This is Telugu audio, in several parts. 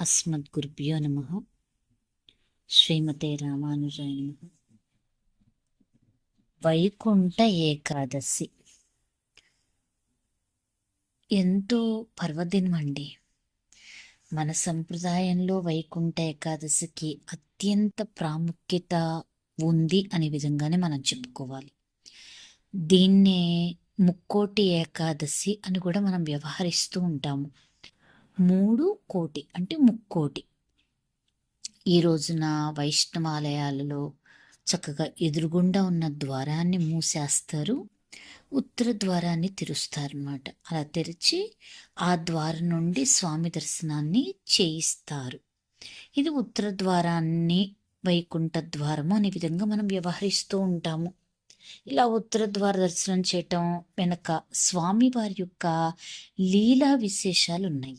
అస్మద్గురుభ్యో నమ. శ్రీమతే రామానుజాయ నమ. వైకుంఠ ఏకాదశి. ఎంతో పర్వదినం అండి. మన సంప్రదాయంలో వైకుంఠ ఏకాదశికి అత్యంత ప్రాముఖ్యత ఉంది అనే విధంగానే మనం చెప్పుకోవాలి. దీన్నే ముక్కోటి ఏకాదశి అని కూడా మనం వ్యవహరిస్తూ ఉంటాము. మూడు కోటి అంటే ముక్కోటి. ఈ రోజున వైష్ణవాలయాలలో చక్కగా ఎదురుగుండా ఉన్న ద్వారాన్ని మూసేస్తారు ఉత్తర ద్వారాన్ని తెరుస్తారనమాట అలా తెరిచి ఆ ద్వారం నుండి స్వామి దర్శనాన్ని చేయిస్తారు. ఇది ఉత్తర ద్వారాన్ని వైకుంఠ ద్వారము అనే విధంగా మనం వ్యవహరిస్తూ ఉంటాము. ఇలా ఉత్తర ద్వార దర్శనం చేయటం వెనక స్వామివారి యొక్క లీలా విశేషాలు ఉన్నాయి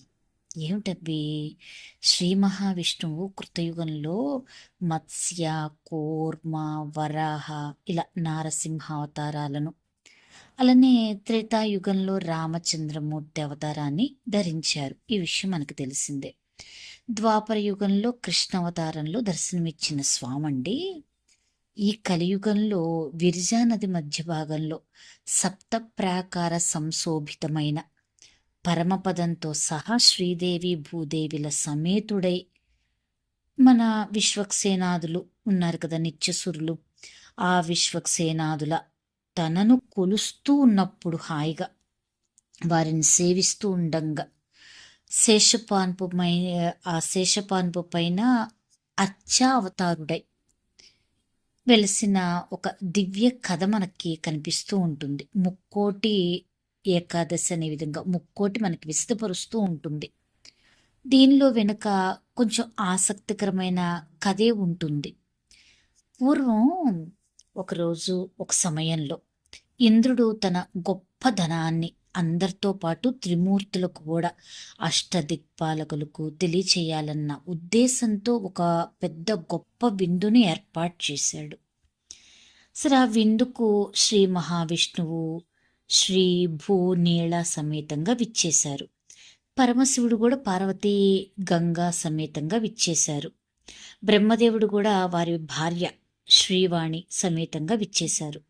ఏమిటబ్బి? శ్రీ మహావిష్ణువు కృతయుగంలో మత్స్య కోర్మ వరాహ ఇలా నారసింహ అవతారాలను అలానే త్రేతాయుగంలో రామచంద్రమూర్తి అవతారాన్ని ధరించారు. ఈ విషయం మనకు తెలిసిందే. ద్వాపర యుగంలో కృష్ణ అవతారంలో దర్శనమిచ్చిన స్వామండి ఈ కలియుగంలో విరిజా నది మధ్య భాగంలో సప్త ప్రాకార సంశోభితమైన పరమపదంతో సహా శ్రీదేవి భూదేవిల సమేతుడై మన విశ్వక్సేనాదులు ఉన్నారు కదా నిత్యసురులు. ఆ విశ్వక్సేనాదుల తనను కొలుస్తూ ఉన్నప్పుడు హాయిగా వారిని సేవిస్తూ ఉండంగా శేషపాన్పు ఆ శేషపాన్పు పైన అచ్చా అవతారుడై వెలిసిన ఒక దివ్య కథ మనకి కనిపిస్తూ ఉంటుంది. ముక్కోటి ఏకాదశి అనే విధంగా ముక్కోటి మనకి విస్తపరుస్తూ ఉంటుంది. దీనిలో వెనుక కొంచెం ఆసక్తికరమైన కథే ఉంటుంది. పూర్వం ఒకరోజు ఒక సమయంలో ఇంద్రుడు తన గొప్ప ధనాన్ని అందరితో పాటు త్రిమూర్తులకు కూడా అష్టదిక్పాలకులకు తెలియచేయాలన్న ఉద్దేశంతో ఒక పెద్ద గొప్ప విందుని ఏర్పాటు చేశాడు. సరే ఆ విందుకు శ్రీ మహావిష్ణువు శ్రీ భూ నీళ సమేతంగా విచ్చేశారు. పరమశివుడు కూడా పార్వతీ గంగా సమేతంగా విచ్చేశారు. బ్రహ్మదేవుడు కూడా వారి భార్య శ్రీవాణి సమేతంగా విచ్చేశారు.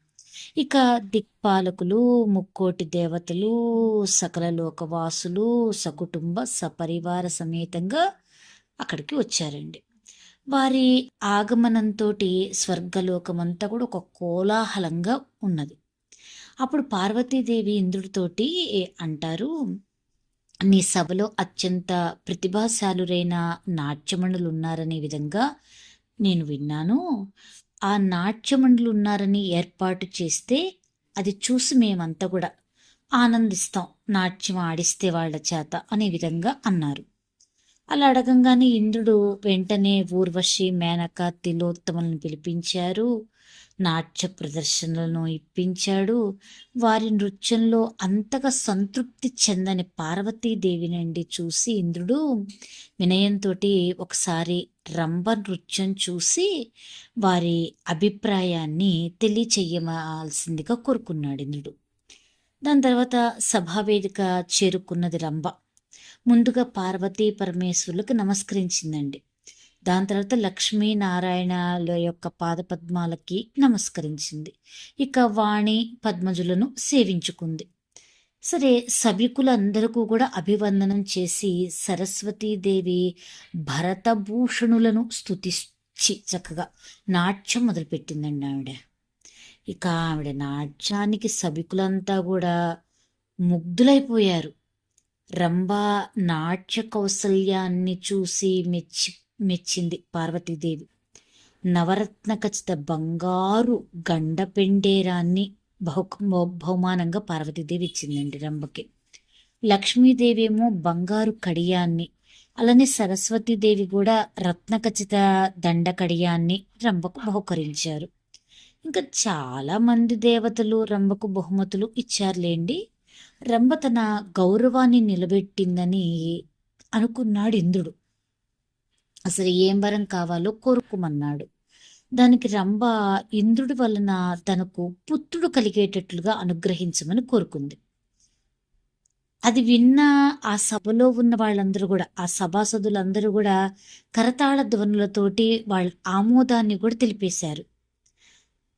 ఇక దిక్పాలకులు ముక్కోటి దేవతలు సకల లోకవాసులు సకుటుంబ సపరివార సమేతంగా అక్కడికి వచ్చారండి. వారి ఆగమనంతో స్వర్గలోకమంతా కూడా ఒక కోలాహలంగా ఉన్నది. అప్పుడు పార్వతీదేవి ఇంద్రుడితోటి అంటారు నీ సభలో అత్యంత ప్రతిభాశాలురైన నాట్యమణులు ఉన్నారనే విధంగా నేను విన్నాను. ఆ నాట్యమండలు ఉన్నారని ఏర్పాటు చేస్తే అది చూసి మేమంతా కూడా ఆనందిస్తాం. నాట్యం ఆడిస్తే వాళ్ళ చేత అనే విధంగా అన్నారు. అలా అడగంగానే ఇంద్రుడు వెంటనే ఊర్వశి మేనక తిలోత్తమలను పిలిపించారు. నాట్య ప్రదర్శనలను ఇప్పించాడు. వారి నృత్యంలో అంతగా సంతృప్తి చెందని పార్వతీదేవి నుండి చూసి ఇంద్రుడు వినయంతో ఒకసారి రంభ నృత్యం చూసి వారి అభిప్రాయాన్ని తెలియచేయవలసిందిగా కోరుకున్నాడు ఇంద్రుడు. దాని తర్వాత సభావేదిక చేరుకున్నది రంభ. ముందుగా పార్వతీ పరమేశ్వరులకు నమస్కరించిందండి. దాని తర్వాత లక్ష్మీనారాయణల యొక్క పాదపద్మాలకి నమస్కరించింది. ఇక వాణి పద్మజులను సేవించుకుంది. సరే సభికులందరికీ కూడా అభివందనం చేసి సరస్వతీదేవి భరతభూషణులను స్తుతించి చక్కగా నాట్యం మొదలుపెట్టిందండి ఆవిడ. ఇక ఆవిడ నాట్యానికి సభికులంతా కూడా ముగ్ధులైపోయారు. రంభా నాట్య కౌశల్యాన్ని చూసి మెచ్చి మెచ్చింది పార్వతీదేవి. నవరత్న ఖచ్చిత బంగారు గండ పెండేరాన్ని బహు బహుమానంగా పార్వతీదేవి ఇచ్చిందండి రంభకి. లక్ష్మీదేవి ఏమో బంగారు కడియాన్ని అలానే సరస్వతీదేవి కూడా రత్నఖచిత దండ కడియాన్ని రంభకు బహుకరించారు. ఇంకా చాలా మంది దేవతలు రంభకు బహుమతులు ఇచ్చారులేండి. రంభ తన గౌరవాన్ని నిలబెట్టిందని అనుకున్నాడు ఇంద్రుడు. అసలు ఏం వరం కావాలో కోరుకోమన్నాడు. దానికి రంభ ఇంద్రుడి వలన తనకు పుత్రుడు కలిగేటట్లుగా అనుగ్రహించమని కోరుకుంది. అది విన్న ఆ సభలో ఉన్న వాళ్ళందరూ కూడా ఆ సభాసదులందరూ కూడా కరతాళ ధ్వనులతోటి వాళ్ళ ఆమోదాన్ని కూడా తెలిపేశారు.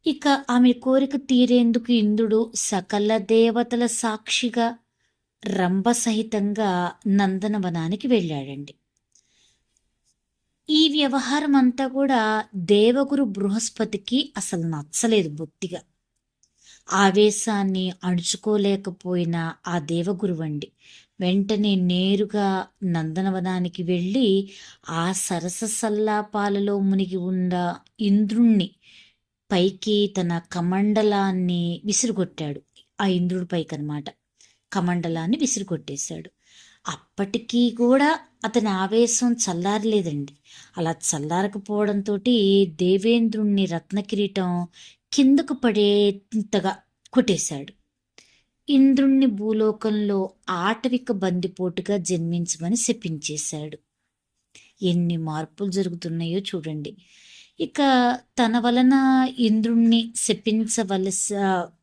ఇక ఆమె కోరిక తీరేందుకు ఇంద్రుడు సకల దేవతల సాక్షిగా రంభ సహితంగా నందనవనానికి వెళ్ళాడండి. ఈ వ్యవహారం అంతా కూడా దేవగురు బృహస్పతికి అసలు నచ్చలేదు బొత్తిగా. ఆవేశాన్ని అణుచుకోలేకపోయిన ఆ దేవగురువండి వెంటనే నేరుగా నందనవనానికి వెళ్ళి ఆ సరస సల్లాపాలలో మునిగి ఉన్న ఇంద్రుణ్ణి పైకి తన కమండలాన్ని విసిరుగొట్టాడు. ఆ ఇంద్రుడి పైకి అనమాట కమండలాన్ని విసిరుగొట్టేశాడు. అప్పటికీ కూడా అతని ఆవేశం చల్లారలేదండి. అలా చల్లారకపోవడంతో దేవేంద్రుణ్ణి రత్నకిరీటం కిందకు పడేంతగా కొట్టేశాడు. ఇంద్రుణ్ణి భూలోకంలో ఆటవిక బందిపోటుగా జన్మించమని శపించేశాడు. ఎన్ని మార్పులు జరుగుతున్నాయో చూడండి. ఇక తన వలన ఇంద్రుణ్ణి శపించవలస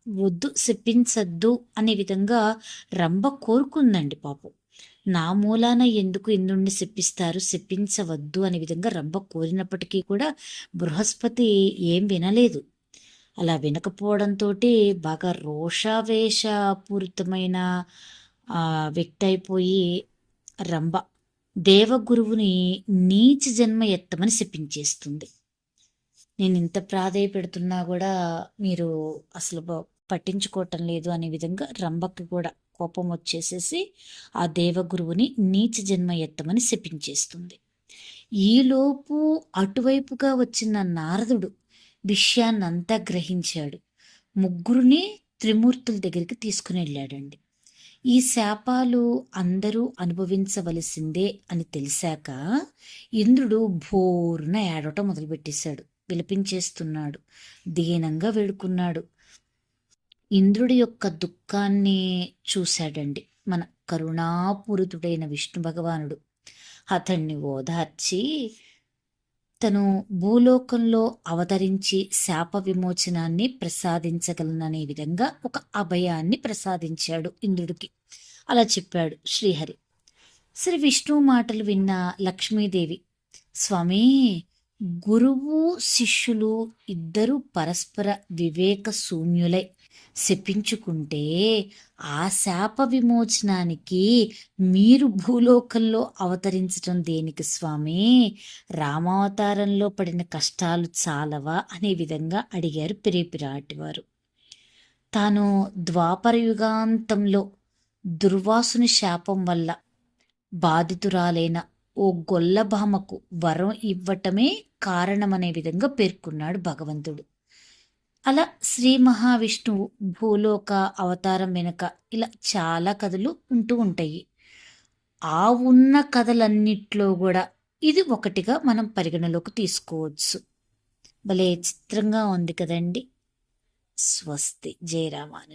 వద్దు శపించద్దు అనే విధంగా రంభ కోరుకుందండి పాపం. నా మూలాన ఎందుకు ఇంద్రుణ్ణి శప్పిస్తారు? శప్పించవద్దు అనే విధంగా రంభ కోరినప్పటికీ కూడా బృహస్పతి ఏం వినలేదు. అలా వినకపోవడంతో బాగా రోషావేశపూరితమైన వ్యక్తి అయిపోయి రంభ దేవగురువుని నీచ జన్మ ఎత్తమని శపించేస్తుంది నేను ఇంత ప్రాధేయపెడుతున్నా కూడా మీరు అసలు పట్టించుకోవటం లేదు అనే విధంగా రంభకి కూడా కోపం వచ్చేసేసి ఆ దేవగురువుని నీచ జన్మ ఎత్తమని శపించేస్తుంది. ఈలోపు అటువైపుగా వచ్చిన నారదుడు విషయాన్నంతా గ్రహించాడు. ముగ్గురిని త్రిమూర్తుల దగ్గరికి తీసుకుని వెళ్ళాడండి. ఈ శాపాలు అందరూ అనుభవించవలసిందే అని తెలిసాక ఇంద్రుడు భోరున ఏడవటం మొదలుపెట్టేశాడు. విలపించేస్తున్నాడు. దీనంగా వేడుకున్నాడు. ఇంద్రుడి యొక్క దుఃఖాన్ని చూశాడండి. మన కరుణాపూరితుడైన విష్ణు భగవానుడు. అతన్ని ఓదార్చి తను భూలోకంలో అవతరించి శాప విమోచనాన్ని ప్రసాదించగలననే విధంగా ఒక అభయాన్ని ప్రసాదించాడు ఇంద్రుడికి. అలా చెప్పాడు శ్రీహరి. శ్రీ విష్ణువు మాటలు విన్న లక్ష్మీదేవి స్వామి గురువు శిష్యులు ఇద్దరు పరస్పర వివేక శూన్యులై. శపించుకుంటే ఆ శాప విమోచనానికి మీరు భూలోకంలో అవతరించటం దేనికి స్వామి? రామావతారంలో పడిన కష్టాలు చాలవా? అనే విధంగా అడిగారు పిరేపిరాటివారు తాను ద్వాపర యుగాంతంలో దుర్వాసుని శాపం వల్ల బాధితురాలైన ఓ గొల్లభామకు వరం ఇవ్వటమే కారణమనే విధంగా పేర్కొన్నాడు భగవంతుడు. అలా శ్రీ మహావిష్ణువు భూలోక అవతారం వెనుక ఇలా చాలా కథలు ఉంటూ ఉంటాయి. ఆ ఉన్న కథలన్నిట్లో కూడా ఇది ఒకటిగా మనం పరిగణలోకి తీసుకోవచ్చు. భలే చిత్రంగా ఉంది కదండి. స్వస్తి. జయరామానుజ